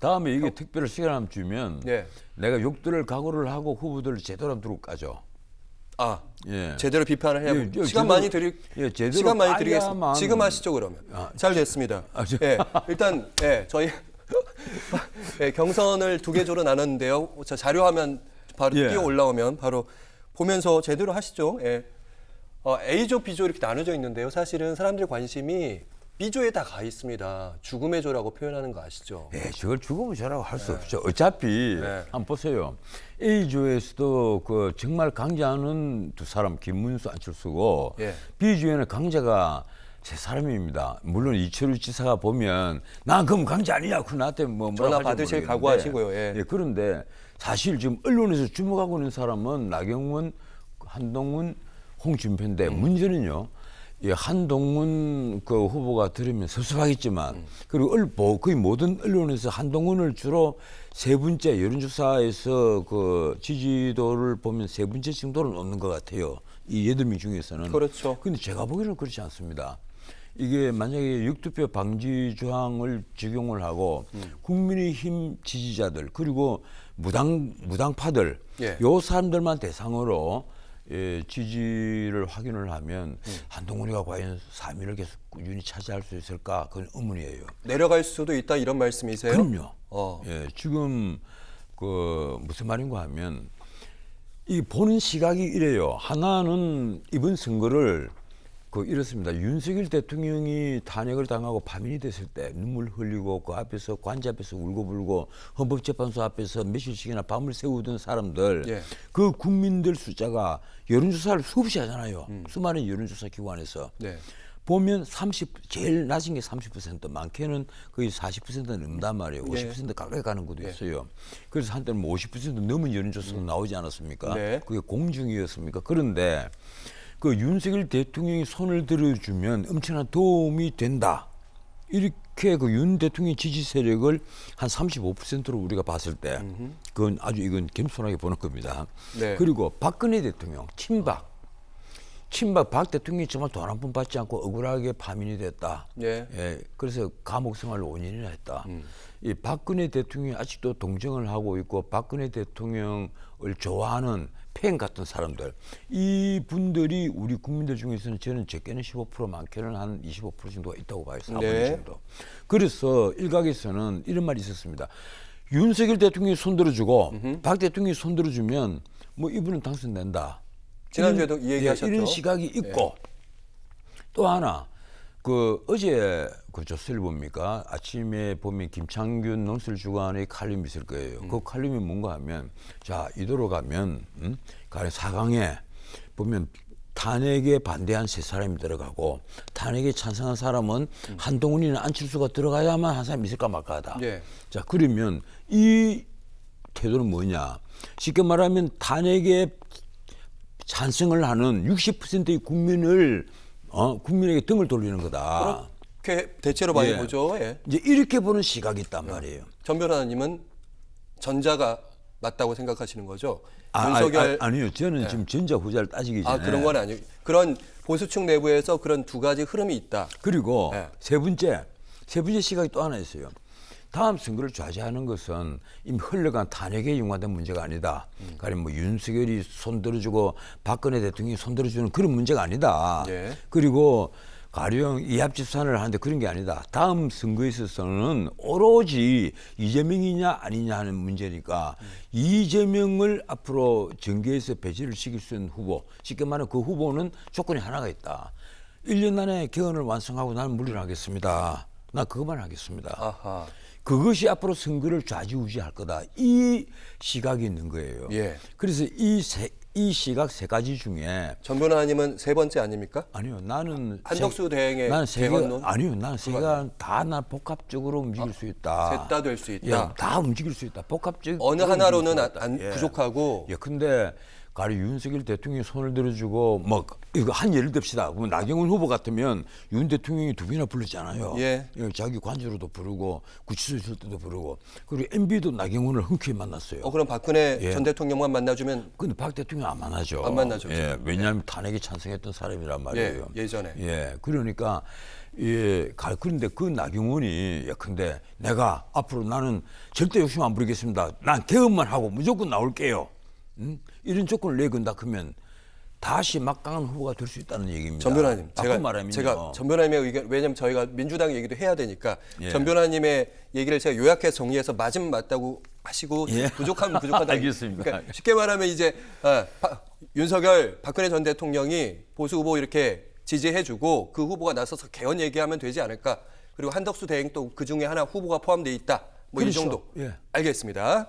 다음에 이게 특별 시간 한번 주면 예. 내가 욕들을 각오를 하고 후보들을 제대로 들고 까죠. 아 예. 제대로 비판을 해야 예, 시간 예, 제대로- 많이 드릴 예, 제대로 시간 많이 드리겠습니다. 지금 하시죠 그러면. 아, 잘 됐습니다. 아, 저- 예, 일단 예, 저희 예, 경선을 두 개조로 나눴는데요. 저 자료화면 바로 예. 뛰어 올라오면 바로 보면서 제대로 하시죠. 예. 어, A조, B조 이렇게 나눠져 있는데요. 사실은 사람들 관심이 B조에 다 가 있습니다. 죽음의 조라고 표현하는 거 아시죠? 예, 저걸 죽으면 저라고 할 수 없죠. 어차피 네. 한번 보세요. A조에서도 그 정말 강자는 두 사람 김문수 안철수고 예. B조에는 강자가 세 사람입니다. 물론 이철우 지사가 보면 난 그럼 강자 아니냐 그 나한테 뭐 전화 받으실. 각오하시고요. 예. 그런데 사실 지금 언론에서 주목하고 있는 사람은 나경원, 한동훈, 홍준표인데 음. 문제는요. 이 한동훈 그 후보가 들으면 섭섭하겠지만 음. 그리고 얼, 뭐 거의 모든 언론에서 한동훈을 주로 세 번째 여론조사에서 그 지지도를 보면 세 번째 정도를 놓는 것 같아요. 이 여덟 명 중에서는. 그렇죠. 근데 제가 보기에는 그렇지 않습니다. 이게 만약에 육투표 방지 조항을 적용을 하고 음. 국민의힘 지지자들 그리고 무당 무당파들 예. 요 사람들만 대상으로 예, 지지를 확인을 하면 음. 한동훈이가 과연 3위를 계속 꾸준히 차지할 수 있을까 그건 의문이에요. 내려갈 수도 있다 이런 말씀이세요? 그럼요. 어. 예, 지금 그 무슨 말인가 하면 이 보는 시각이 이래요. 하나는 이번 선거를 그 이렇습니다. 윤석열 대통령이 탄핵을 당하고 파면이 됐을 때 눈물 흘리고 그 앞에서 관제 앞에서 울고불고 헌법재판소 앞에서 며칠씩이나 밤을 새우던 사람들 예. 그 국민들 숫자가 여론조사를 수없이 하잖아요. 수많은 여론조사 기관에서 네. 보면 30 제일 낮은 게 30% 많게는 거의 40%는 넘단 말이에요. 예. 50% 가까이 가는 것도 있어요. 그래서 한때는 뭐 50% 넘은 여론조사가 나오지 않았습니까? 네. 그게 공중이었습니까? 그런데 그 윤석열 대통령이 손을 들어주면 엄청난 도움이 된다. 이렇게 그 윤 대통령 지지 세력을 한 35%로 우리가 봤을 때 그건 아주 이건 겸손하게 보는 겁니다. 네. 그리고 박근혜 대통령 친박 친박 박 대통령이 정말 돈 한 푼 받지 않고 억울하게 파면이 됐다. 예. 예, 그래서 감옥 생활을 5년이나 했다. 이 박근혜 대통령이 아직도 동정을 하고 있고 박근혜 대통령을 좋아하는 팬 같은 사람들 이 분들이 우리 국민들 중에서는 저는 적게는 15% 많게는 한 25% 정도가 있다고 봐요. 4분의 네. 정도. 그래서 일각에서는 이런 말이 있었습니다. 윤석열 대통령이 손들어주고 박 대통령이 손들어주면 뭐 이분은 당선된다. 지난주에도 이런- 이 얘기하셨죠? 예, 이런 시각이 있고 또 하나 그 어제 그 조스를 봅니까 아침에 보면 김창균 논술주간의 칼럼이 있을 거예요. 그 칼럼이 뭔가 하면 자 이대로 가면 음? 가령 4강에 보면 탄핵에 반대한 세 사람이 들어가고 탄핵에 찬성한 사람은 한동훈이나 안철수가 들어가야만 한 사람이 있을까 말까하다. 예. 자 그러면 이 태도는 뭐냐? 쉽게 말하면 탄핵에 찬성을 하는 60%의 국민을 어, 국민에게 등을 돌리는 거다. 그렇게 대체로 많이 예. 보죠. 예. 이제 이렇게 보는 시각이 있단 말이에요. 전 변호사님은 전자가 맞다고 생각하시는 거죠? 아, 윤석열 아, 니요 저는 지금 전자 후자를 따지기 전에 아 그런 건 아니고 그런 보수층 내부에서 그런 두 가지 흐름이 있다. 그리고 네. 세 번째 세 번째 시각이 또 하나 있어요. 다음 선거를 좌지하는 것은 이미 흘러간 탄핵에 연관된 문제가 아니다. 가령 뭐 윤석열이 손들어주고 박근혜 대통령이 손들어주는 그런 문제가 아니다. 예. 그리고 가령 이합집산을 하는데 그런 게 아니다. 다음 선거에 있어서는 오로지 이재명이냐 아니냐 하는 문제니까 이재명을 앞으로 정계에서 배제를 시킬 수 있는 후보, 쉽게 말하면 그 후보는 조건이 하나가 있다. 1년 안에 개헌을 완성하고 나는 물러나겠습니다. 나 그것만 하겠습니다. 아하. 그것이 앞으로 선거를 좌지우지할 거다. 이 시각이 있는 거예요. 예. 그래서 이, 세, 이 시각 세 가지 중에 전 변호사님은 세 번째 아닙니까? 아니요, 나는 한덕수 세- 대행의 나는 세 개, 개헌론? 아니요, 나는 세 개가 다나 복합적으로 움직일 수 있다. 셋 다 될 수 있다. 예, 다 움직일 수 있다. 복합적 어느 하나로는 안, 안 부족하고 예, 근데 가리 윤석열 대통령이 손을 들어주고 뭐 이거 한 예를 듭시다. 그러면 나경원 후보 같으면 윤 대통령이 두 번이나 불렀잖아요. 예. 자기 관저로도 부르고 구치소 있을 때도 부르고 그리고 MB도 나경원을 흔쾌히 만났어요. 어 그럼 박근혜 예. 전 대통령만 만나주면 근데 박 대통령 안 만나죠. 안 만나죠. 예, 왜냐하면 탄핵에 찬성했던 사람이란 말이에요. 예, 예전에. 예, 그러니까 예, 갈 그런데 그 나경원이 예컨대 내가 앞으로 나는 절대 욕심 안 부리겠습니다. 난 개헌만 하고 무조건 나올게요. 음? 이런 조건을 내건다 그러면 다시 막강한 후보가 될 수 있다는 얘기입니다. 전 변호사님, 제가 말하면요. 제가 전 변호사님의 의견 왜냐면 저희가 민주당 얘기도 해야 되니까 예. 전 변호사님의 얘기를 제가 요약해서 정리해서 맞으면 맞다고 하시고 예. 부족하면 부족하다. 알겠습니다. 그러니까 쉽게 말하면 이제 아, 파- 윤석열 박근혜 전 대통령이 보수 후보 이렇게 지지해주고 그 후보가 나서서 개헌 얘기하면 되지 않을까. 그리고 한덕수 대행 또 그 중에 하나 후보가 포함돼 있다. 뭐이 그렇죠. 정도. 예. 알겠습니다.